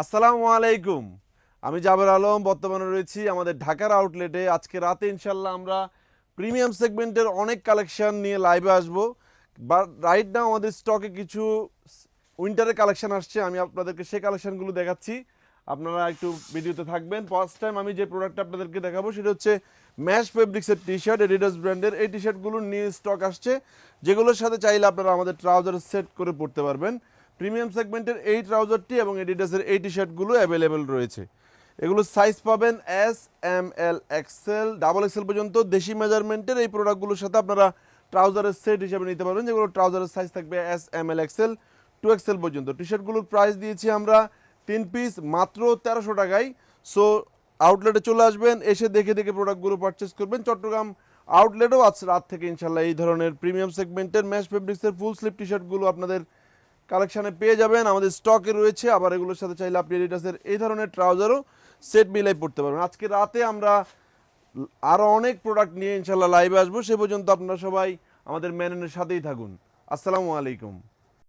আসসালামু আলাইকুম। আমি জাবের আলম, বর্তমানে রয়েছি আমাদের ঢাকার আউটলেটে আজকে রাতে ইনশাল্লাহ আমরা প্রিমিয়াম সেগমেন্টের অনেক কালেকশন নিয়ে লাইভে আসব। বাট রাইট নাও আমাদের স্টকে কিছু উইন্টারের কালেকশন আসছে, আমি আপনাদেরকে সেই কালেকশনগুলো দেখাচ্ছি। আপনারা একটু ভিডিওতে থাকবেন। ফার্স্ট টাইম আমি যে প্রোডাক্টটা আপনাদেরকে দেখাবো, সেটা হচ্ছে ম্যাশ ফেব্রিক্সের টি শার্ট এডিডাস ব্র্যান্ডের এই টি শার্টগুলোর নিউ স্টক আসছে, যেগুলোর সাথে চাইলে আপনারা আমাদের ট্রাউজার সেট করে পড়তে পারবেন। প্রিমিয়াম সেগমেন্টের এই ট্রাউজারটি এবং এডিডাসের এই টি শার্টগুলো অ্যাভেলেবেল রয়েছে। এগুলো সাইজ পাবেন S M L XL double XL পর্যন্ত দেশি মেজারমেন্টের এই প্রোডাক্টগুলোর সাথে আপনারা ট্রাউজারের সেট হিসেবে নিতে পারবেন। যেগুলো ট্রাউজারের সাইজ থাকবে S M L XL two XL পর্যন্ত। টি শার্টগুলোর প্রাইস দিয়েছি আমরা তিন পিস মাত্র তেরোশো টাকায়। সো আউটলেটে চলে আসবেন, এসে দেখে দেখে প্রোডাক্টগুলো পারচেস করবেন। চট্টগ্রাম আউটলেটও আজ রাত থেকে ইনশাল্লাহ এই ধরনের প্রিমিয়াম সেগমেন্টের ম্যাশ ফেব্রিক্সের ফুল স্লিপ টি শার্টগুলো আপনাদের কালেকশানে পেয়ে যাবেন। আমাদের স্টকে রয়েছে, আবার এগুলোর সাথে চাইলে আপনি এডিটাসের এই ধরনের ট্রাউজারও সেট মিলাই পড়তে পারবেন। আজকে রাতে আমরা আরও অনেক প্রোডাক্ট নিয়ে ইনশাল্লাহ লাইভে আসব। সে পর্যন্ত আপনারা সবাই আমাদের ম্যানেনের সাথেই থাকুন। আসসালামু আলাইকুম।